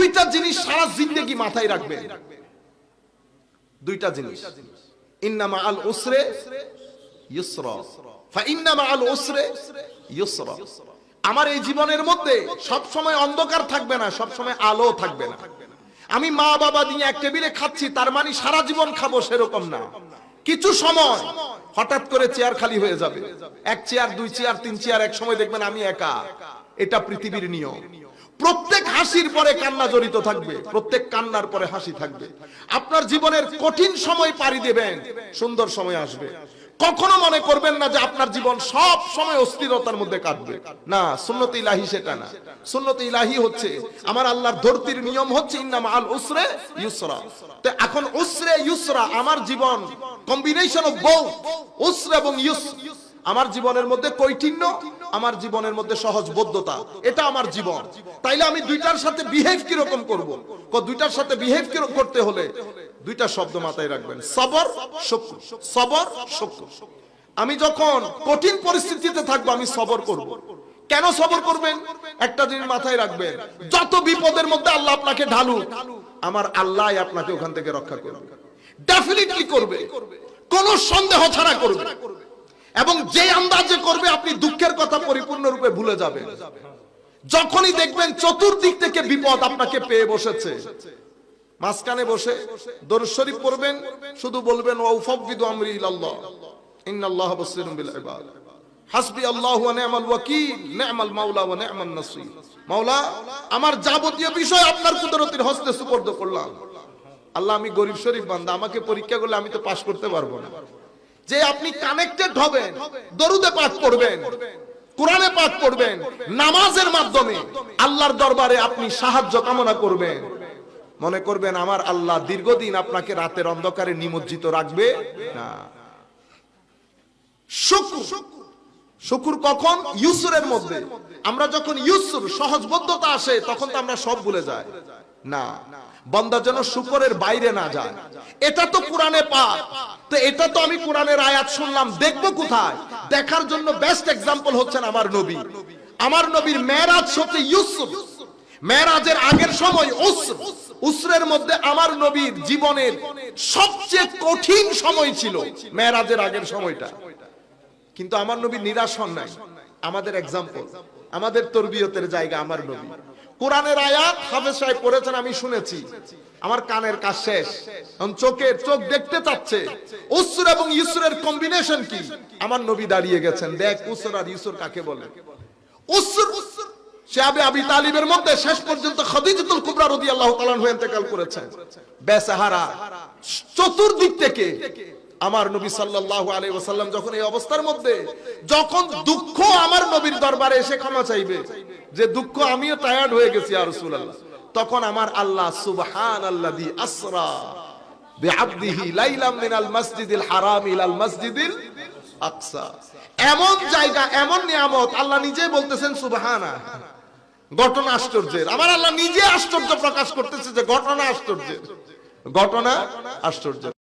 দুইটা জিনিস সারা জিন্দগি মাথায় রাখবেন দুইটা জিনিস। ইন্নামা আল উসরে ইউসরা। ফা ইন্নামা আল উসরে ইউসরা। আমার এই জীবনের মধ্যে সব সময় অন্ধকার থাকবে না সব সময় আলো থাকবে না। আমি মা বাবা দিয়ে এক টেবিলে খাচ্ছি, তার মানে সারা জীবন খাব সেরকম না। কিছু সময় হঠাৎ করে চেয়ার খালি হয়ে যাবে। এক চেয়ার, দুই চেয়ার, তিন চেয়ার, এক সময় দেখবেন আমি একা। এটা পৃথিবীর নিয়ম। প্রত্যেক হাসির পরে কান্না জড়িত থাকবে, প্রত্যেক কান্নার পরে হাসি থাকবে। আপনার জীবনের কঠিন সময় পাড়ি দেবেন, সুন্দর সময় আসবে। কখনো মনে করবেন না যে আপনার জীবন সব সময় অস্থিরতার মধ্যে কাটবে। না, সুন্নত ইলাহি সেটা না। সুন্নত ইলাহি হচ্ছে, আমার আল্লাহর ধরতির নিয়ম হচ্ছে, ইন্নাম আল উসরে ইউসরা। তো এখন উসরে ইউসরা আমার জীবন কম্বিনেশন অফ বউ উসরে এবং ইউস আমার জীবনের মধ্যে কৈঠিন্য, আমার জীবনের মধ্যে সহজবোধ্যতা এটা আমার জীবন। তাইলে আমি দুইটার সাথে বিহেভ কীরকম করব? দুইটার সাথে বিহেভ কীরকম করতে হলে দুইটা শব্দ মাথায় রাখবেন। সবর শুক্র সবর শুক্র আমি যখন কঠিন পরিস্থিতিতে থাকব, আমি সবর করব। কেন সবর করবেন? একটা জিনিস মাথায় রাখবেন, যত বিপদের মধ্যে আল্লাহ আপনাকে ঢালুক, আমার আল্লাহ আপনাকে ওখান থেকে রক্ষা করবে। ডেফিনেটলি করবে। কোন সন্দেহ ছাড়া করবে। এবং যে আন্দাজে করবে, আপনি দুঃখের কথা পরিপূর্ণরূপে ভুলে যাবেন। যখনই দেখবেন চতুর্দিক থেকে বিপদ আপনাকে পেয়ে বসেছে। মাঝখানে বসে দরুদ শরীফ পড়বেন, শুধু বলবেন আমরি ইন্নাল্লাহ বাসীরুম বিল ইবাদ। হাসবি আল্লাহু ওয়া নি'মাল ওয়াকিল নি'মাল মাওলা ওয়া নি'মান নাসির। মাওলা, আমার যাবতীয় বিষয় আপনার হস্তে সুপর্দ করলাম। আল্লাহ, আমি গরিব শরীফ বান্দা, আমাকে পরীক্ষা করলে আমি তো পাশ করতে পারব না। যে আপনি কানেক্টেড হবেন, দরুদে পাঠ করবেন, কোরআনে পাঠ করবেন, নামাজের মাধ্যমে আল্লাহর দরবারে আপনি সাহায্য কামনা করবেন। মনে করবেন আমার আল্লাহ দীর্ঘদিন আপনাকে রাতের অন্ধকারে নিমজ্জিত রাখবে? না। শুক্র। শুকুর কখন? ইউসুরের মধ্যে। আমরা যখন ইউসুর সহজবদ্ধতা আসে, তখন তো আমরা সব ভুলে যাই। না, বন্দা যেন শুকরের বাইরে না যায়। এটা তো কোরআনে পাক। তো এটা তো আমি কোরআনের আয়াত শুনলাম, দেখব কোথায়? দেখার জন্য বেস্ট এক্সাম্পল হচ্ছেন আমার নবী। আমার নবীর মেরাজ হচ্ছে ইউসুফ। মেরাজের আগের সময় উসর। উসরের মধ্যে আমার নবীর জীবনের সবচেয়ে কঠিন সময় ছিল মেরাজের আগের সময়টা। কিন্তু আমার নবী নিরাশ হন নাই। আমাদের এক্সাম্পল আমাদের তরবিয়তের জায়গা আমার নবী। কোরআনের আয়াত হাফেজ সাহেব পড়েছেন, আমি শুনেছি। আমার কানের কাজ শেষ। চোখের, চোখ দেখতে চাচ্ছে। উসর এবং ইউসুরের কম্বিনেশন কি? আমার নবী দাঁড়িয়ে গেছেন। দেখ উসর আর ইউসুর কাকে বলে? উসর, সে আবে আবি তালিবের মধ্যে শেষ পর্যন্ত খদিজাতুল কুবরা রাদিয়াল্লাহু তাআলা হয়ে ইন্তেকাল করেছেন বেসাহারা, চতুর্দিক থেকে আমার নবী সাল্লাল্লাহু আলাইহি ওয়াসাল্লাম যখন এই অবস্থার মধ্যে, যখন দুঃখ আমার নবীর দরবারে এসে ক্ষমা চাইবে, যে দুঃখ আমিও টায়ার্ড হয়ে গেছি আর রাসূলুল্লাহ, তখন আমার আল্লাহ সুবহানাল্লাযী আসরা বিআবদিহি লাইলাম মিনাল মাসজিদিল হারাম ইলাল মাসজিদিল আকসা। এমন জায়গা, এমন নিয়ামত আল্লাহ নিজেই বলতেছেন সুবহানা ঘটনা আশ্চর্যের। আমার আল্লাহ নিজে আশ্চর্য প্রকাশ করতেছে যে ঘটনা আশ্চর্যের। ঘটনা আশ্চর্য